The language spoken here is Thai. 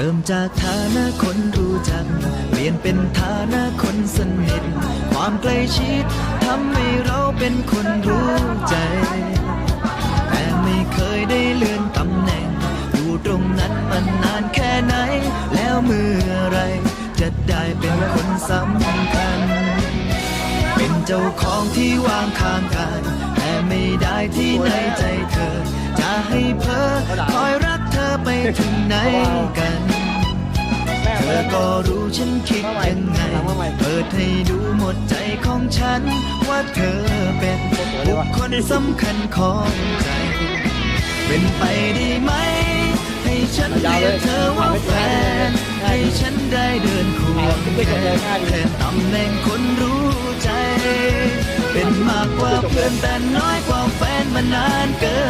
ริ่มจากฐานะคนรู้จัก เปลี่ยนเป็นฐานะคนสนิท ความใกล้ชิดทำให้เราเป็นคนรู้ใจ แต่ไม่เคยได้เลื่อนตำแหน่ง อยู่ตรงนั้นมันนานแค่ไหน แล้วเมื่อไร จะได้เป็นคนสำคัญ เป็นเจ้าของที่วางข้างกายแต่ไม่ได้ที่ในใจเธอ จะให้เพ้อคอยรักเธอไปถึงไหนกัน ธอก็รู้ฉันคิดยังไง เปิดให้ดูหมดใจของฉัน ว่าเธอเป็นบุคคลสำคัญของใจ เป็นไปได้ไหม ให้ฉันเรียกเธอว่าแฟน ให้ฉันได้เดินควงแขนแทนตำแหน่งคนรู้ใจ เป็นมากกว่าเพื่อนแต่น้อยกว่าแฟนมานานเกิน